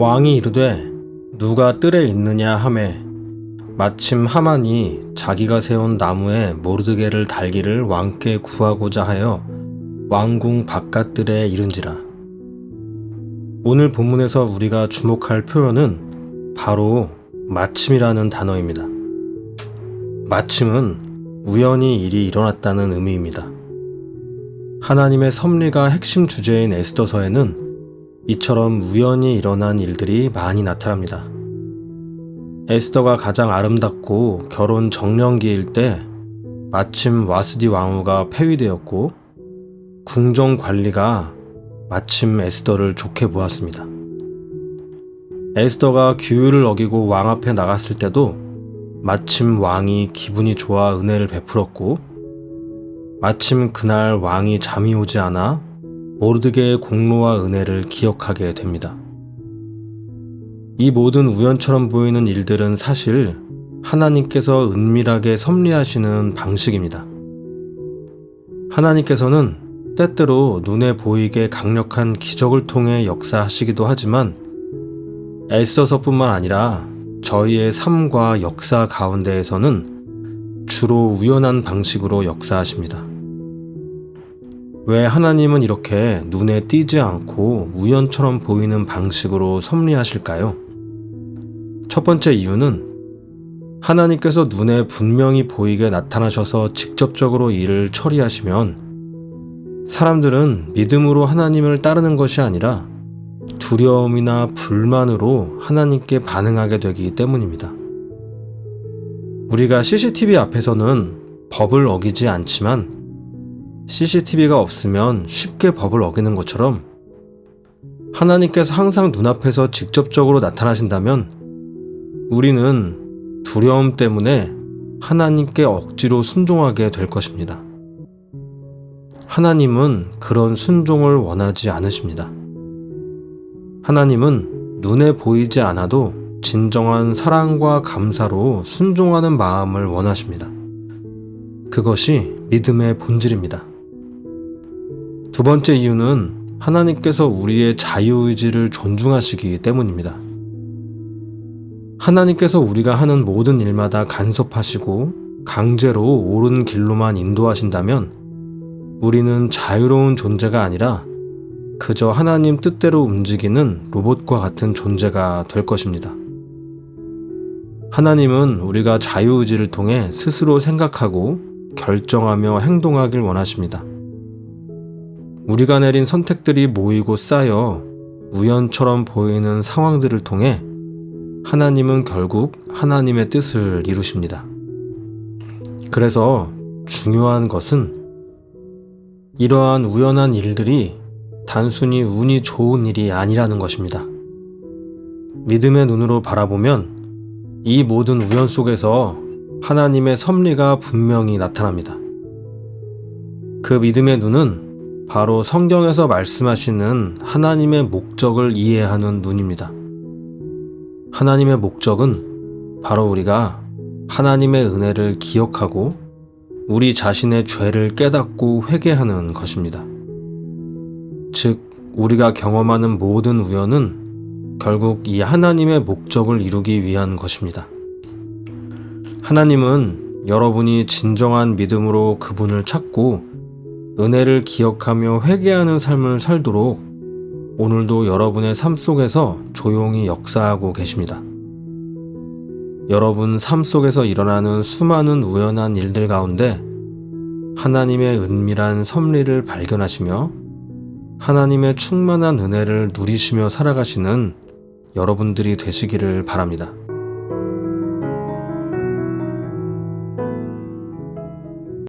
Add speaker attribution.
Speaker 1: 왕이 이르되 누가 뜰에 있느냐 하매 마침 하만이 자기가 세운 나무에 모르드게를 달기를 왕께 구하고자 하여 왕궁 바깥들에 이른지라. 오늘 본문에서 우리가 주목할 표현은 바로 마침이라는 단어입니다. 마침은 우연히 일이 일어났다는 의미입니다. 하나님의 섭리가 핵심 주제인 에스더서에는 이처럼 우연히 일어난 일들이 많이 나타납니다. 에스더가 가장 아름답고 결혼 정년기일 때 마침 와스디 왕후가 폐위되었고 궁정 관리가 마침 에스더를 좋게 보았습니다. 에스더가 규율을 어기고 왕 앞에 나갔을 때도 마침 왕이 기분이 좋아 은혜를 베풀었고 마침 그날 왕이 잠이 오지 않아 모르드게의 공로와 은혜를 기억하게 됩니다. 이 모든 우연처럼 보이는 일들은 사실 하나님께서 은밀하게 섭리하시는 방식입니다. 하나님께서는 때때로 눈에 보이게 강력한 기적을 통해 역사하시기도 하지만 애써서뿐만 아니라 저희의 삶과 역사 가운데에서는 주로 우연한 방식으로 역사하십니다. 왜 하나님은 이렇게 눈에 띄지 않고 우연처럼 보이는 방식으로 섭리하실까요? 첫 번째 이유는 하나님께서 눈에 분명히 보이게 나타나셔서 직접적으로 일을 처리하시면 사람들은 믿음으로 하나님을 따르는 것이 아니라 두려움이나 불만으로 하나님께 반응하게 되기 때문입니다. 우리가 CCTV 앞에서는 법을 어기지 않지만 CCTV가 없으면 쉽게 법을 어기는 것처럼 하나님께서 항상 눈앞에서 직접적으로 나타나신다면 우리는 두려움 때문에 하나님께 억지로 순종하게 될 것입니다. 하나님은 그런 순종을 원하지 않으십니다. 하나님은 눈에 보이지 않아도 진정한 사랑과 감사로 순종하는 마음을 원하십니다. 그것이 믿음의 본질입니다. 두 번째 이유는 하나님께서 우리의 자유의지를 존중하시기 때문입니다. 하나님께서 우리가 하는 모든 일마다 간섭하시고 강제로 옳은 길로만 인도하신다면 우리는 자유로운 존재가 아니라 그저 하나님 뜻대로 움직이는 로봇과 같은 존재가 될 것입니다. 하나님은 우리가 자유의지를 통해 스스로 생각하고 결정하며 행동하길 원하십니다. 우리가 내린 선택들이 모이고 쌓여 우연처럼 보이는 상황들을 통해 하나님은 결국 하나님의 뜻을 이루십니다. 그래서 중요한 것은 이러한 우연한 일들이 단순히 운이 좋은 일이 아니라는 것입니다. 믿음의 눈으로 바라보면 이 모든 우연 속에서 하나님의 섭리가 분명히 나타납니다. 그 믿음의 눈은 바로 성경에서 말씀하시는 하나님의 목적을 이해하는 눈입니다. 하나님의 목적은 바로 우리가 하나님의 은혜를 기억하고 우리 자신의 죄를 깨닫고 회개하는 것입니다. 즉, 우리가 경험하는 모든 우연은 결국 이 하나님의 목적을 이루기 위한 것입니다. 하나님은 여러분이 진정한 믿음으로 그분을 찾고 은혜를 기억하며 회개하는 삶을 살도록 오늘도 여러분의 삶 속에서 조용히 역사하고 계십니다. 여러분 삶 속에서 일어나는 수많은 우연한 일들 가운데 하나님의 은밀한 섭리를 발견하시며 하나님의 충만한 은혜를 누리시며 살아가시는 여러분들이 되시기를 바랍니다.